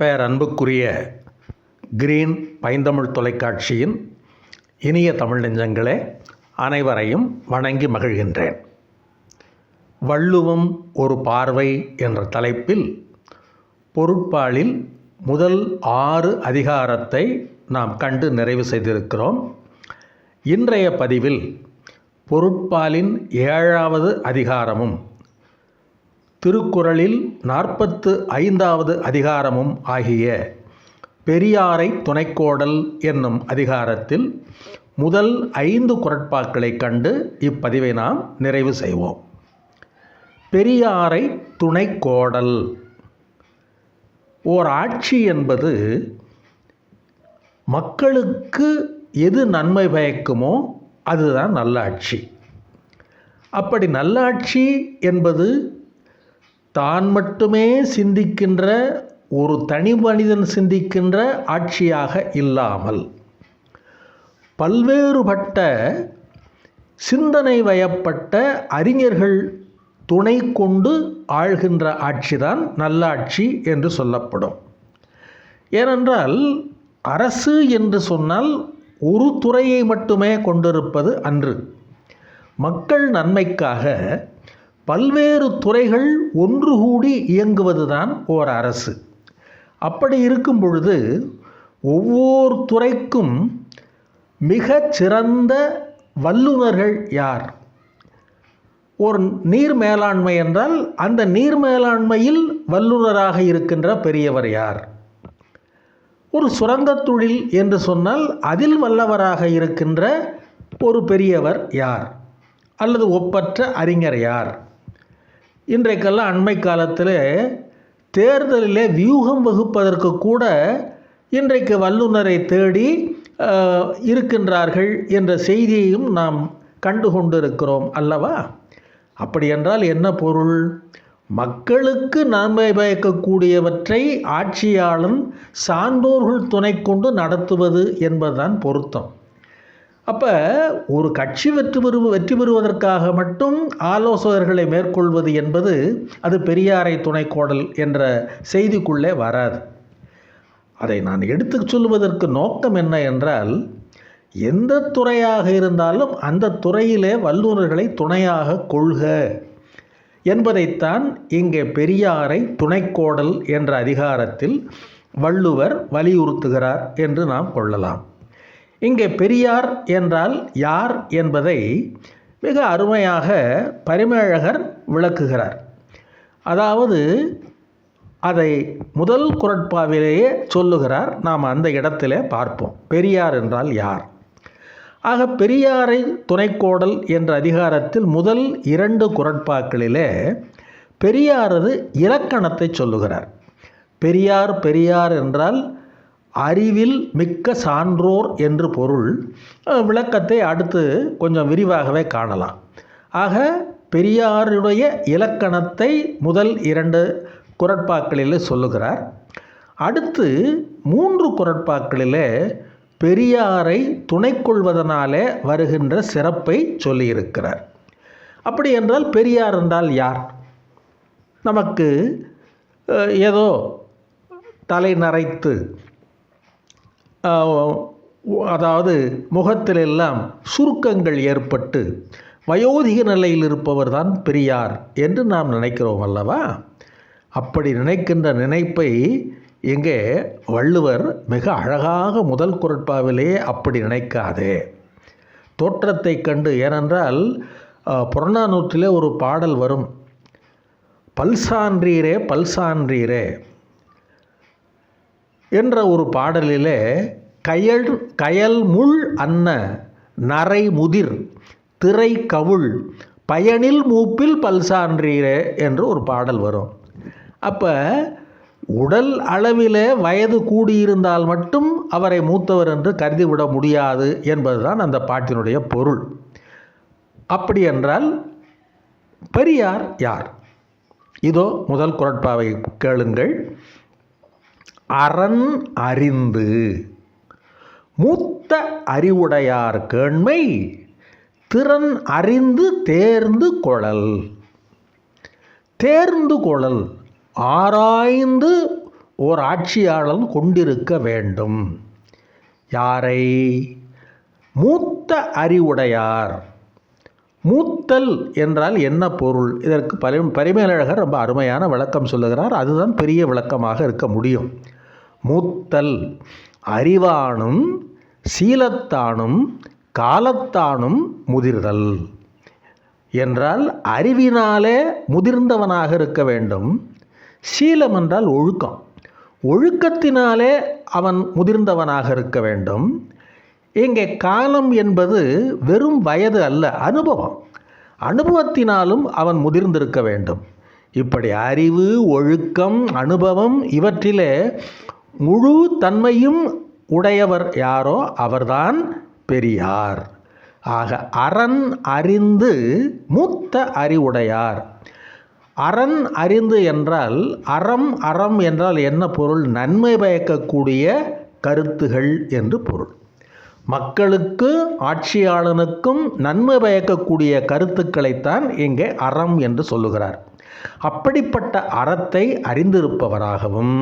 பேரன்புக்குரிய green பைந்தமிழ் தொலைக்காட்சியின் இனிய தமிழ் நெஞ்சங்களே அனைவரையும் வணங்கி மகிழ்கின்றேன். வள்ளுவம் ஒரு பார்வை என்ற தலைப்பில் பொருட்பாலில் முதல் ஆறு அதிகாரத்தை நாம் கண்டு நிறைவு செய்திருக்கிறோம். இன்றைய பதிவில் பொருட்பாலின் ஏழாவது அதிகாரமும் திருக்குறளில் நாற்பத்து ஐந்தாவது அதிகாரமும் ஆகிய பெரியாரை துணைக்கோடல் என்னும் அதிகாரத்தில் முதல் ஐந்து குரட்பாக்களை கண்டு இப்பதிவை நாம் நிறைவு செய்வோம். பெரியாரை துணைக்கோடல். ஓர் ஆட்சி என்பது மக்களுக்கு எது நன்மை பயக்குமோ அதுதான் நல்லாட்சி. அப்படி நல்லாட்சி என்பது தான் மட்டுமே சிந்திக்கின்ற ஒரு தனி மனிதன் சிந்திக்கின்ற ஆட்சியாக இல்லாமல் பல்வேறுபட்ட சிந்தனை வயப்பட்ட அறிஞர்கள் துணை கொண்டு ஆழ்கின்ற ஆட்சிதான் நல்லாட்சி என்று சொல்லப்படும். ஏனென்றால் அரசு என்று சொன்னால் ஒரு துறையை மட்டுமே கொண்டிருப்பது அன்று. மக்கள் நன்மைக்காக பல்வேறு துறைகள் ஒன்று கூடி இயங்குவதுதான் ஓர் அரசு. அப்படி இருக்கும் பொழுது ஒவ்வொரு துறைக்கும் மிக சிறந்த வல்லுநர்கள் யார்? ஒரு நீர் மேலாண்மை என்றால் அந்த நீர் மேலாண்மையில் வல்லுநராக இருக்கின்ற பெரியவர் யார்? ஒரு சுரங்கத் தொழில் என்று சொன்னால் அதில் வல்லவராக இருக்கின்ற ஒரு பெரியவர் யார்? அல்லது ஒப்பற்ற அறிஞர் யார்? இன்றைக்கெல்லாம் அண்மை காலத்தில் தேர்தலிலே வியூகம் வகுப்பதற்கு கூட இன்றைக்கு வல்லுநரை தேடி இருக்கின்றார்கள் என்ற செய்தியையும் நாம் கண்டு கொண்டிருக்கிறோம் அல்லவா? அப்படி என்றால் என்ன பொருள்? மக்களுக்கு நன்மை பயக்கக்கூடியவற்றை ஆட்சியாளன் சான்றோர்கள் துணை கொண்டு நடத்துவது என்பதுதான் பொருத்தம். அப்போ ஒரு கட்சி வெற்றி பெறு வெற்றி பெறுவதற்காக மட்டும் ஆலோசகர்களை மேற்கொள்வது என்பது அது பெரியாரை துணைக்கோடல் என்ற செய்திக்குள்ளே வராது. அதை நான் எடுத்து சொல்வதற்கு நோக்கம் என்ன என்றால் எந்த துறையாக இருந்தாலும் அந்த துறையிலே வல்லுநர்களை துணையாக கொள்க என்பதைத்தான் இங்கே பெரியாரை துணைக்கோடல் என்ற அதிகாரத்தில் வள்ளுவர் வலியுறுத்துகிறார் என்று நாம் கொள்ளலாம். இங்கே பெரியார் என்றால் யார் என்பதை மிக அருமையாக பரிமேழகர் விளக்குகிறார். அதாவது அதை முதல் குரட்பாவிலேயே சொல்லுகிறார். நாம் அந்த இடத்துல பார்ப்போம். பெரியார் என்றால் யார்? ஆக பெரியாரை துணைக்கோடல் என்ற அதிகாரத்தில் முதல் இரண்டு குரட்பாக்களிலே பெரியாரது இலக்கணத்தை சொல்லுகிறார். பெரியார் பெரியார் என்றால் அறிவில் மிக்க சான்றோர் என்று பொருள் விளக்கத்தை அடுத்து கொஞ்சம் விரிவாகவே காணலாம். ஆக பெரியாருடைய இலக்கணத்தை முதல் இரண்டு குரட்பாக்களில் சொல்லுகிறார். அடுத்து மூன்று குரட்பாக்களிலே பெரியாரை துணை கொள்வதனாலே வருகின்ற சிறப்பை சொல்லியிருக்கிறார். அப்படி என்றால் பெரியார் என்றால் யார்? நமக்கு ஏதோ தலை நரைத்து அதாவது முகத்திலெல்லாம் சுருக்கங்கள் ஏற்பட்டு வயோதிக நிலையில் இருப்பவர் தான் பெரியார் என்று நாம் நினைக்கிறோம் அல்லவா? அப்படி நினைக்கின்ற நினைப்பை இங்கே வள்ளுவர் மிக அழகாக முதல் குரட்பாவிலே அப்படி நினைக்காதே. தோற்றத்தை கண்டு ஏனென்றால் புறநானூற்றிலே ஒரு பாடல் வரும். பல்சான்றீரே பல்சான்றீரே என்ற ஒரு பாடலிலே கயல் கயல் முள் அன்ன நரை முதிர் திரை கவுள் பயனில் மூப்பில் பல்சான்றீரே என்று ஒரு பாடல் வரும். அப்போ உடல் அளவில் வயது கூடியிருந்தால் மட்டும் அவரை மூத்தவர் என்று கருதிவிட முடியாது என்பதுதான் அந்த பாட்டினுடைய பொருள். அப்படி என்றால் பெரியார் யார்? இதோ முதல் குரட்பாவை கேளுங்கள். அறன் அறிந்து மூத்த அறிவுடையார் கேண்மை திறன் அறிந்து தேர்ந்து கொழல். தேர்ந்து கொழல் ஆராய்ந்து ஓர் ஆட்சியாளன் கொண்டிருக்க வேண்டும். யாரை? மூத்த அறிவுடையார். மூத்தல் என்றால் என்ன பொருள்? இதற்கு பரி பரிமேலழகர் ரொம்ப அருமையான விளக்கம் சொல்லுகிறார். அதுதான் பெரிய விளக்கமாக இருக்க முடியும். மூத்தல் அறிவானும் சீலத்தானும் காலத்தானும் முதிர்தல். என்றால் அறிவினாலே முதிர்ந்தவனாக இருக்க வேண்டும். சீலம் என்றால் ஒழுக்கம். ஒழுக்கத்தினாலே அவன் முதிர்ந்தவனாக இருக்க வேண்டும். இங்கே காலம் என்பது வெறும் வயது அல்ல அனுபவம். அனுபவத்தினாலும் அவன் முதிர்ந்திருக்க வேண்டும். இப்படி அறிவு ஒழுக்கம் அனுபவம் இவற்றிலே முழு தன்மையும் உடையவர் யாரோ அவர்தான் பெரியார். ஆக அரண் அறிந்து மூத்த அறிவுடையார். அரண் அறிந்து என்றால் அறம் அறம் என்றால் என்ன பொருள்? நன்மை பயக்கக்கூடிய கருத்துகள் என்று பொருள். மக்களுக்கு ஆட்சியாளனுக்கும் நன்மை பயக்கக்கூடிய கருத்துக்களைத்தான் இங்கே அறம் என்று சொல்லுகிறார். அப்படிப்பட்ட அறத்தை அறிந்திருப்பவராகவும்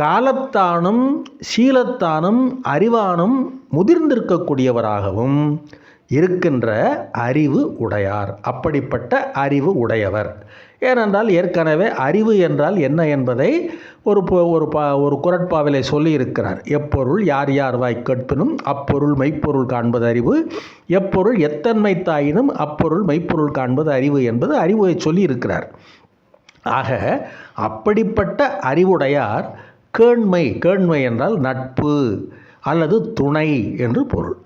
காலத்தானும் சீலத்தானும் அறிவானும் முதிர்ந்திருக்கக்கூடியவராகவும் இருக்கின்ற அறிவு உடையார். அப்படிப்பட்ட அறிவு உடையவர். ஏனென்றால் ஏற்கனவே அறிவு என்றால் என்ன என்பதை ஒரு பொ- ஒரு பா ஒரு குரட்பாவிலே சொல்லியிருக்கிறார். எப்பொருள் யார் யார் வாய் கேட்பினும் அப்பொருள் மெய்ப்பொருள் காண்பது அறிவு. எப்பொருள் எத்தன்மை தாயினும் அப்பொருள் மெய்ப்பொருள் காண்பது அறிவு என்பது அறிவை சொல்லியிருக்கிறார். ஆக அப்படிப்பட்ட அறிவுடையார் கேண்மை கேண்மை என்றால் நட்பு அல்லது துணை என்று பொருள்.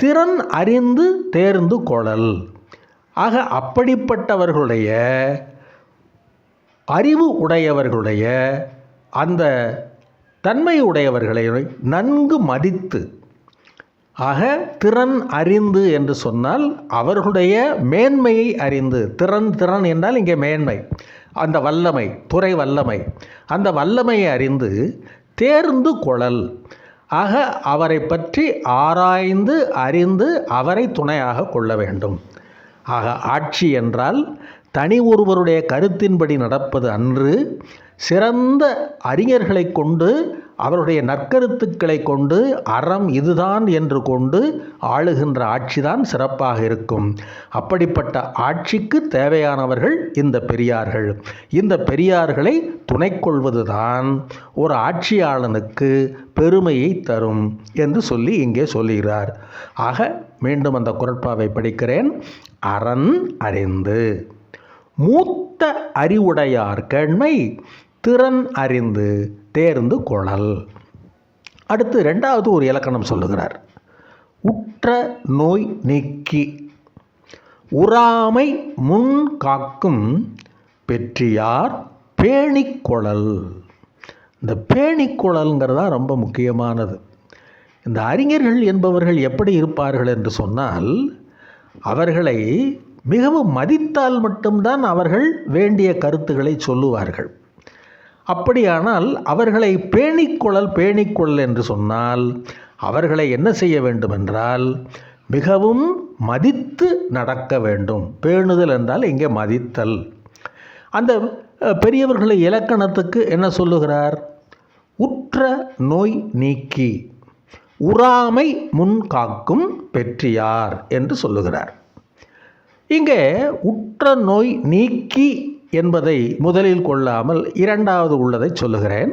திறன் அறிந்து தேர்ந்து கொள்ளல். ஆக அப்படிப்பட்டவர்களுடைய அறிவு உடையவர்களுடைய அந்த தன்மை உடையவர்களை நன்கு மதித்து ஆக திறன் அறிந்து என்று சொன்னால் அவர்களுடைய மேன்மையை அறிந்து திறன் திறன் என்றால் இங்கே மேன்மை. அந்த வல்லமை துறை வல்லமை. அந்த வல்லமையை அறிந்து தேர்ந்து கொழல் ஆக அவரை பற்றி ஆராய்ந்து அறிந்து அவரை துணையாக கொள்ள வேண்டும். ஆக ஆட்சி என்றால் தனி ஒருவருடைய கருத்தின்படி நடப்பது அன்று சிறந்த அறிஞர்களை கொண்டு அவருடைய நற்கருத்துக்களை கொண்டு அறம் இதுதான் என்று கொண்டு ஆளுகின்ற ஆட்சிதான் சிறப்பாக இருக்கும். அப்படிப்பட்ட ஆட்சிக்கு தேவையானவர்கள் இந்த பெரியார்கள். இந்த பெரியார்களை துணை கொள்வதுதான் ஒரு ஆட்சியாளனுக்கு பெருமையை தரும் என்று சொல்லி இங்கே சொல்லுகிறார். ஆக மீண்டும் அந்த குரட்பாவை படிக்கிறேன். அறன் அறிந்து மூத்த அறிவுடையார் கேண்மை திறன் அறிந்து தேர்ந்து கொள்ளல். அடுத்து ரெண்டாவது ஒரு இலக்கணம் சொல்லுகிறார். உற்ற நோய் நீக்கி. உறாமை முன் காக்கும் பெற்றியார் பேணிக்குழல் இந்த பேணிக்குழல்ங்கிறதா தான் ரொம்ப முக்கியமானது. இந்த அறிஞர்கள் என்பவர்கள் எப்படி இருப்பார்கள் என்று சொன்னால் அவர்களை மிகவும் மதித்தால் மட்டும்தான் அவர்கள் வேண்டிய கருத்துக்களை சொல்லுவார்கள். அப்படியானால் அவர்களை பேணிக்கொள்ளல் பேணிக்கொள்ளல் என்று சொன்னால் அவர்களை என்ன செய்ய வேண்டுமென்றால் மிகவும் மதித்து நடக்க வேண்டும். பேணுதல் என்றால் இங்கே மதித்தல். அந்த பெரியவர்களை இலக்கணத்துக்கு என்ன சொல்லுகிறார்? உற்ற நோய் நீக்கி உறாமை முன் காக்கும் பெற்றியார் என்று சொல்லுகிறார். இங்கே உற்ற நோய் நீக்கி என்பதை முதலில் கொள்ளாமல் இரண்டாவது உள்ளதை சொல்லுகிறேன்.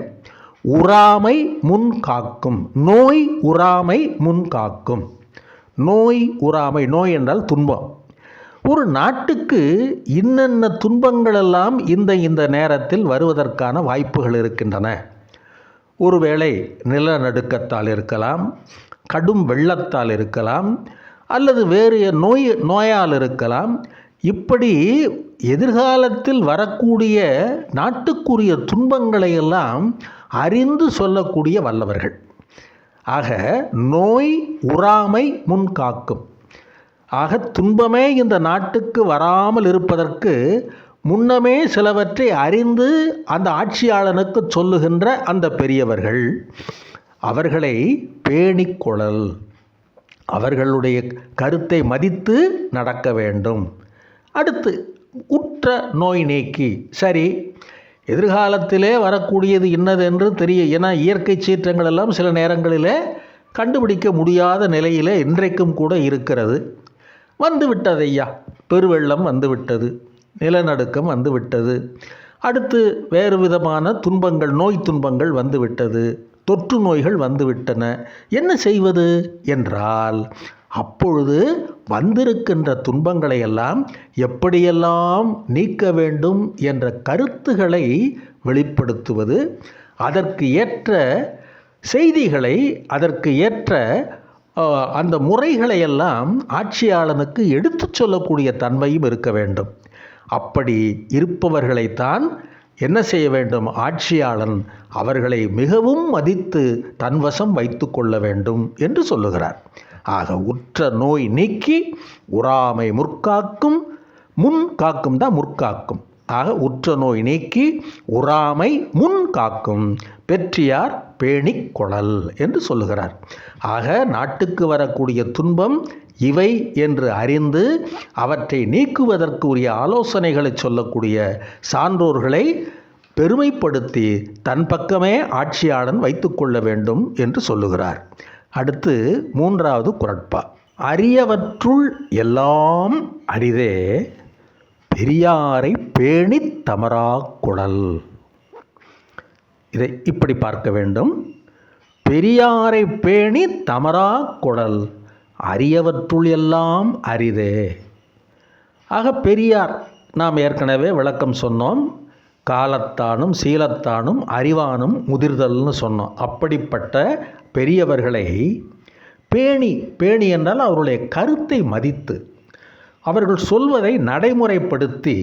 உறாமை முன் காக்கும். நோய் உறாமை முன் காக்கும். நோய் உறாமை நோய் என்றால் துன்பம். ஒரு நாட்டுக்கு இன்னென்ன துன்பங்களெல்லாம் இந்த இந்த நேரத்தில் வருவதற்கான வாய்ப்புகள் இருக்கின்றன? ஒருவேளை நிலநடுக்கத்தால் இருக்கலாம் கடும் வெள்ளத்தால் இருக்கலாம் அல்லது வேறு நோய் நோயால் இருக்கலாம் இப்படி எதிர்காலத்தில் வரக்கூடிய நாட்டுக்குரிய துன்பங்களை எல்லாம் அறிந்து சொல்லக்கூடிய வல்லவர்கள். ஆக நோய் உறாமை முன் காக்கும். ஆக துன்பமே இந்த நாட்டுக்கு வராமல் இருப்பதற்கு முன்னமே சிலவற்றை அறிந்து அந்த ஆட்சியாளனுக்கு சொல்லுகின்ற அந்த பெரியவர்கள் அவர்களை பேணிக்கொள்ளல் அவர்களுடைய கருத்தை மதித்து நடக்க வேண்டும். அடுத்து உற்ற நோய் நீக்கி. சரி எதிர்காலத்திலே வரக்கூடியது என்னதென்று என்று தெரிய ஏன்னா இயற்கை சீற்றங்கள் எல்லாம் சில நேரங்களிலே கண்டுபிடிக்க முடியாத நிலையிலே இன்றைக்கும் கூட இருக்கிறது. வந்துவிட்டது ஐயா. பெருவெள்ளம் வந்துவிட்டது. நிலநடுக்கம் வந்துவிட்டது. அடுத்து வேறு விதமான துன்பங்கள் நோய் துன்பங்கள் வந்து விட்டது தொற்று நோய்கள் வந்துவிட்டன. என்ன செய்வது? என்றால் அப்பொழுது வந்திருக்கின்ற துன்பங்களை எல்லாம் எப்படியெல்லாம் நீக்க வேண்டும் என்ற கருத்துகளை வெளிப்படுத்துவது அதற்கு ஏற்ற செய்திகளை அதற்கு ஏற்ற அந்த முறைகளை எல்லாம் ஆட்சியாளனுக்கு எடுத்துச் சொல்லக்கூடிய தன்மையும் இருக்க வேண்டும். அப்படி இருப்பவர்களைத்தான் என்ன செய்ய வேண்டும்? ஆட்சியாளன் அவர்களை மிகவும் மதித்து தன்வசம் வைத்து கொள்ள வேண்டும் என்று சொல்லுகிறார். ஆக உற்ற நோய் நீக்கி உறாமை முற்காக்கும் முன் காக்கும் தான் முற்காக்கும். ஆக உற்ற நோய் நீக்கி உறாமை முன் காக்கும். பெற்றியார் பேணிக் கொளல் என்று சொல்லுகிறார். ஆக நாட்டுக்கு வரக்கூடிய துன்பம் இவை என்று அறிந்து அவற்றை நீக்குவதற்குரிய ஆலோசனைகளை சொல்லக்கூடிய சான்றோர்களை பெருமைப்படுத்தி தன் பக்கமே ஆட்சியாளன் வைத்துக்கொள்ள வேண்டும் என்று சொல்லுகிறார். அடுத்து மூன்றாவது குரட்பா. அரியவற்றுள் எல்லாம் அரிதே பெரியாரை பேணித் தமரா குழல் இதை இப்படி பார்க்க வேண்டும். பெரியாரை பேணி தமரா குழல் அரியவற்றுள் எல்லாம் அரிதே. ஆக பெரியார் நாம் ஏற்கனவே விளக்கம் சொன்னோம். காலத்தானும் சீலத்தானும் அறிவானும் முதிர்தல்னு சொன்னோம். அப்படிப்பட்ட பெரியவர்களை பேணி பேணி என்றால் அவருடைய கருத்தை மதித்து அவர்கள் சொல்வதை நடைமுறைப்படுத்தி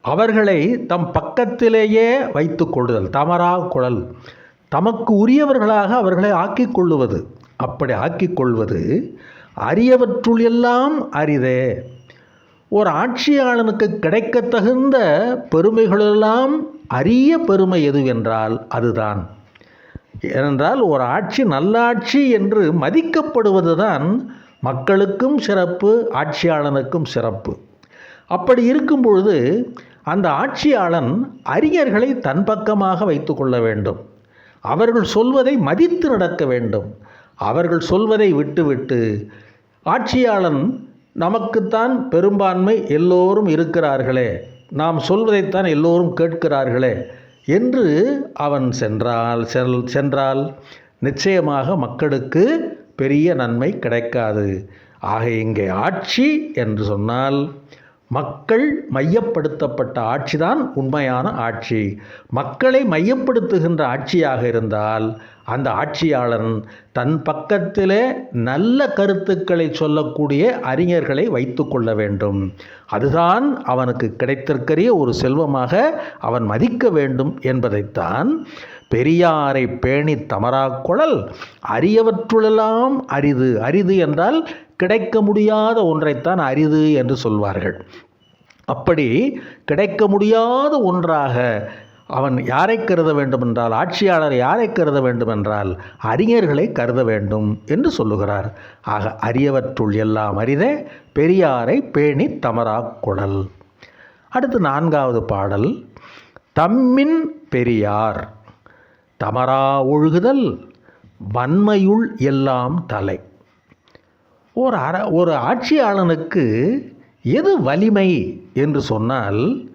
அவர்களை தம் பக்கத்திலேயே வைத்து கொள்ளுதல் தமரா குழல் தமக்கு உரியவர்களாக அவர்களை ஆக்கிக் கொள்ளுவது. அப்படி ஆக்கிக்கொள்வது அரியவற்றுள் எல்லாம் அரிதே ஒரு ஆட்சியாளனுக்கு கிடைக்க தகுந்த பெருமைகளெல்லாம் அரிய பெருமை எதுவென்றால் அதுதான். ஏனென்றால் ஒரு ஆட்சி நல்லாட்சி என்று மதிக்கப்படுவதுதான் மக்களுக்கும் சிறப்பு ஆட்சியாளனுக்கும் சிறப்பு. அப்படி இருக்கும் பொழுது அந்த ஆட்சியாளன் அறிஞர்களை தன் பக்கமாக வைத்து கொள்ள வேண்டும். அவர்கள் சொல்வதை மதித்து நடக்க வேண்டும். அவர்கள் சொல்வதை விட்டுவிட்டு ஆட்சியாளன் நமக்குத்தான் பெரும்பான்மை எல்லோரும் இருக்கிறார்களே நாம் சொல்வதைத்தான் எல்லோரும் கேட்கிறார்களே என்று அவன் சென்றால் செல் சென்றால் நிச்சயமாக மக்களுக்கு பெரிய நன்மை கிடைக்காது. ஆக இங்கே ஆட்சி என்று சொன்னால் மக்கள் மையப்படுத்தப்பட்ட ஆட்சிதான் உண்மையான ஆட்சி. மக்களை மையப்படுத்துகின்ற ஆட்சியாக இருந்தால் அந்த ஆட்சியாளன் தன் பக்கத்திலே நல்ல கருத்துக்களை சொல்லக்கூடிய அறிஞர்களை வைத்து கொள்ள வேண்டும். அதுதான் அவனுக்கு கிடைத்திருக்கிற ஒரு செல்வமாக அவன் மதிக்க வேண்டும் என்பதைத்தான் பெரியாரை பேணி தமராக்குழல் அரியவற்றுளெல்லாம் அரிது அரிது என்றால் கிடைக்க முடியாத ஒன்றைத்தான் அரிது என்று சொல்வார்கள். அப்படி கிடைக்க முடியாத ஒன்றாக அவன் யாரை கருத வேண்டுமென்றால் ஆட்சியாளர் யாரை கருத வேண்டுமென்றால் அறிஞர்களை கருத வேண்டும் என்று சொல்லுகிறார். ஆக அரியவற்றுள் எல்லாம் அறித பெரியாரை பேணி தமரா குழல் அடுத்து நான்காவது பாடல். தம்மின் பெரியார் தமரா ஒழுகுதல் வன்மையுள் எல்லாம் தலை. ஒரு அர ஒரு ஆட்சியாளனுக்கு எது வலிமை என்று சொன்னால்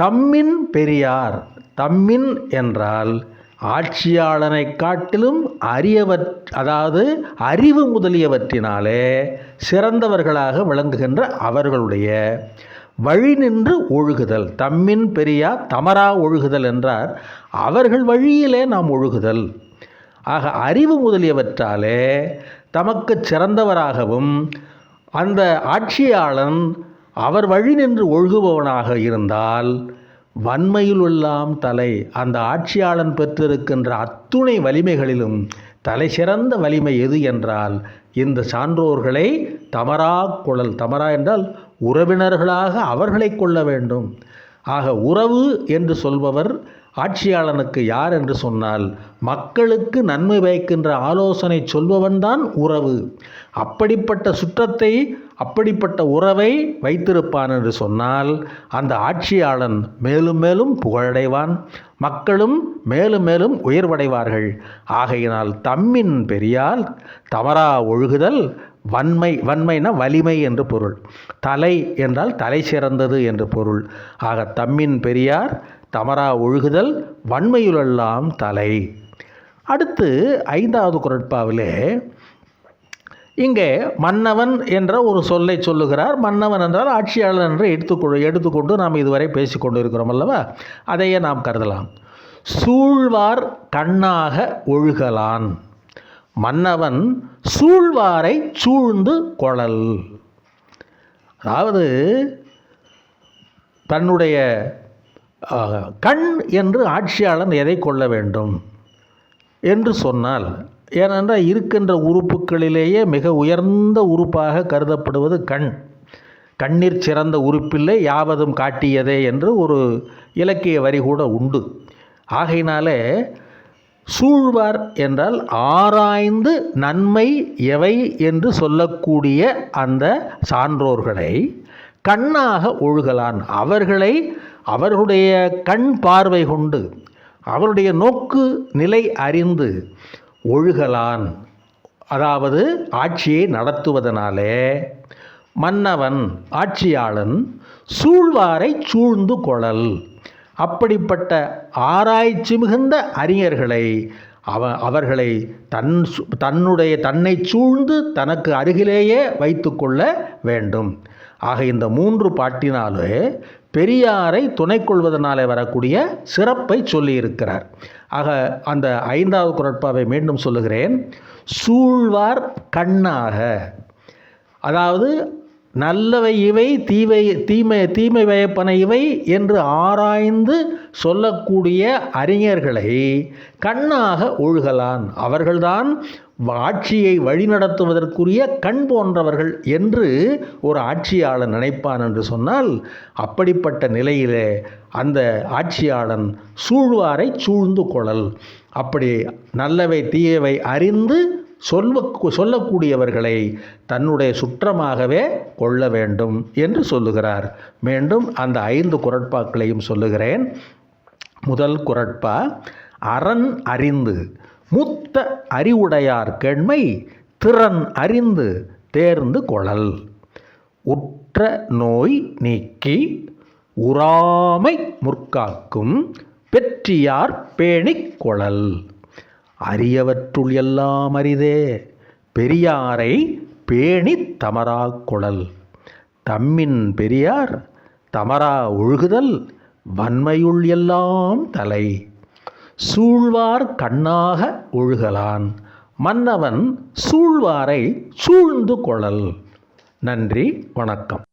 தம்மின் பெரியார் தம்மின் என்றால் ஆட்சியாளனை காட்டிலும் அரியவற் அதாவது அறிவு முதலியவற்றினாலே சிறந்தவர்களாக விளங்குகின்ற அவர்களுடைய வழி நின்று ஒழுகுதல். தம்மின் பெரியார் தமரா ஒழுகுதல் என்றார். அவர்கள் வழியிலே நாம் ஒழுகுதல். ஆக அறிவு முதலியவற்றாலே தமக்கு சிறந்தவராகவும் அந்த ஆட்சியாளன் அவர் வழி நின்று ஒழுகுபவனாக இருந்தால் வன்மையில் உள்ளாம் தலை அந்த ஆட்சியாளன் பெற்றிருக்கின்ற அத்துணை வலிமைகளிலும் தலை சிறந்த வலிமை எது என்றால் இந்த சான்றோர்களை தமரா குழல் தமரா என்றால் உறவினர்களாக அவர்களை கொள்ள வேண்டும். ஆக உறவு என்று சொல்பவர் ஆட்சியாளனுக்கு யார் என்று சொன்னால் மக்களுக்கு நன்மை பயக்கின்ற ஆலோசனை சொல்பவன்தான் உறவு. அப்படிப்பட்ட சுற்றத்தை அப்படிப்பட்ட உறவை வைத்திருப்பான் என்று சொன்னால் அந்த ஆட்சியாளன் மேலும் மேலும் புகழடைவான். மக்களும் மேலும் மேலும் உயர்வடைவார்கள். ஆகையினால் தம்மின் பெரியால் தவறா ஒழுகுதல் வன்மை வன்மைனா வலிமை என்று பொருள். தலை என்றால் தலை சிறந்தது என்று பொருள். ஆக தம்மின் பெரியார் தமரா ஒழுகுதல் வன்மையுலெல்லாம் தலை. அடுத்து ஐந்தாவது குரட்பாவிலே இங்கே மன்னவன் என்ற ஒரு சொல்லை சொல்லுகிறார். மன்னவன் என்றால் ஆட்சியாளர் என்று எடுத்துக்கொள் எடுத்துக்கொண்டு நாம் இதுவரை பேசிக்கொண்டு இருக்கிறோம் அல்லவா? அதையே நாம் கருதலாம். சூழ்வார் கண்ணாக ஒழுகலான். மன்னவன் சூழ்வாரை சூழ்ந்து கொழல் அதாவது தன்னுடைய கண் என்று ஆட்சியாளன் எதை கொள்ள வேண்டும்? என்று சொன்னால் ஏனென்றால் இருக்கின்ற உறுப்புகளிலேயே மிக உயர்ந்த உறுப்பாக கருதப்படுவது கண். கண்ணீர் சிறந்த உறுப்பில்லை யாவதும் காட்டியதே என்று ஒரு இலக்கிய வரி கூட உண்டு. ஆகையினாலே சூழ்வார் என்றால் ஆராய்ந்து நன்மை எவை என்று சொல்லக்கூடிய அந்த சான்றோர்களை கண்ணாக ஒழுகலான். அவர்களை அவர்களுடைய கண் பார்வை கொண்டு அவருடைய நோக்கு நிலை அறிந்து ஒழுகலான். அதாவது ஆட்சியை நடத்துவதனாலே மன்னவன் ஆட்சியாளன் சூழ்வாரை சூழ்ந்து கொழல் அப்படிப்பட்ட ஆராய்ச்சி மிகுந்த அறிஞர்களை அவ அவர்களை தன் சு- தன்னுடைய தன்னை சூழ்ந்து தனக்கு அருகிலேயே வைத்துக்கொள்ள வேண்டும். ஆக இந்த மூன்று பாட்டினாலே பெரியாரை துணை கொள்வதனாலே வரக்கூடிய சிறப்பை சொல்லியிருக்கிறார். ஆக அந்த ஐந்தாவது குரட்பாவை மீண்டும் சொல்லுகிறேன். சூழ்வார் கண்ணாக. அதாவது நல்லவை இவை தீவை தீமை தீமை வயப்பன இவை என்று ஆராய்ந்து சொல்லக்கூடிய அறிஞர்களை கண்ணாக ஒழுகலான். அவர்கள்தான் ஆட்சியை வழிநடத்துவதற்குரிய கண் போன்றவர்கள் என்று ஒரு ஆட்சியாளன் நினைப்பான் என்று சொன்னால் அப்படிப்பட்ட நிலையிலே அந்த ஆட்சியாளன் சூழ்வாரை சூழ்ந்து கொள்ளல். அப்படி நல்லவை தீயவை அறிந்து சொல்வ சொல்லக்கூடியவர்களை தன்னுடைய சுற்றமாகவே கொள்ள வேண்டும் என்று சொல்லுகிறார். மீண்டும் அந்த ஐந்து குரட்பாக்களையும் சொல்லுகிறேன். முதல் குரட்பா அரண் அறிந்து. முத்த அறிவுடையார் கேண்மை திறன் அறிந்து தேர்ந்து கொழல் உற்ற நோய் நீக்கி உறாமை முற்காக்கும் பெற்றியார் பேணிக் கொழல் அரியவற்றுள் எல்லாம் அரிதே பெரியாரை பேணித் தமரா கொழல் தம்மின் பெரியார் தமரா ஒழுகுதல் வன்மையுள் எல்லாம் தலை. சூழ்வார் கண்ணாக ஒழுகலான். மன்னவன் சூழ்வாரை சூழ்ந்து கொள்ளல் நன்றி வணக்கம்.